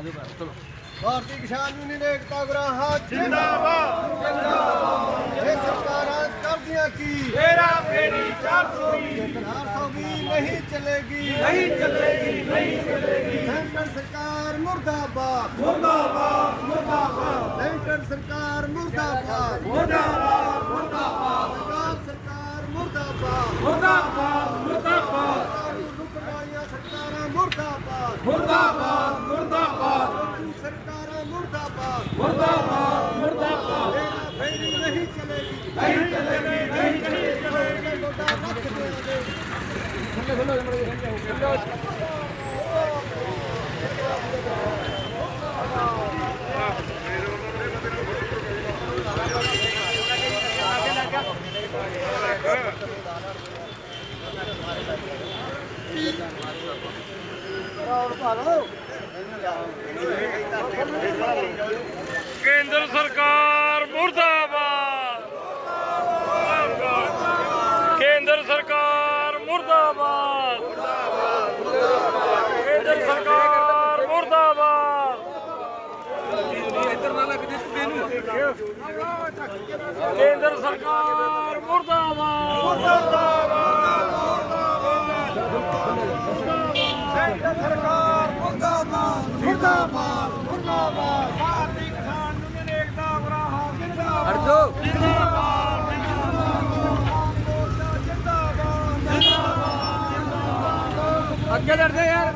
भारतीय किसान यूनियन एकता गुराहा सरकार कर दिया की नहीं चलेगी। नहीं चलेगी नहीं चलेगी। सेंटर सरकार मुर्दाबाद। मुर्दाबाद मुर्दाबाद। सेंटर सरकार मुर्दाबाद। मुर्दाबाद मुर्दाबाद। सरकार मुर्दाबाद। मुर्दाबाद मुर्दाबाद। सरकार मुर्दाबाद। मुर्दाबाद मुर्दाबाद। Hello. ਕੇਂਦਰ ਸਰਕਾਰ ਮੁਰਦਾਬਾਦ। ਕੇਂਦਰ ਸਰਕਾਰ ਮੁਰਦਾਬਾਦ। ਕੇਂਦਰ ਸਰਕਾਰ ਮੁਰਦਾਬਾਦ। ਕੇਂਦਰ ਸਰਕਾਰ ਮੁਰਦਾਬਾਦ। ਸੈਂਟਰ ਸਰਕਾਰ ਮੁਰਦਾਬਾਦ। ਮੁਰਦਾਬਾਦ। gelerde ya.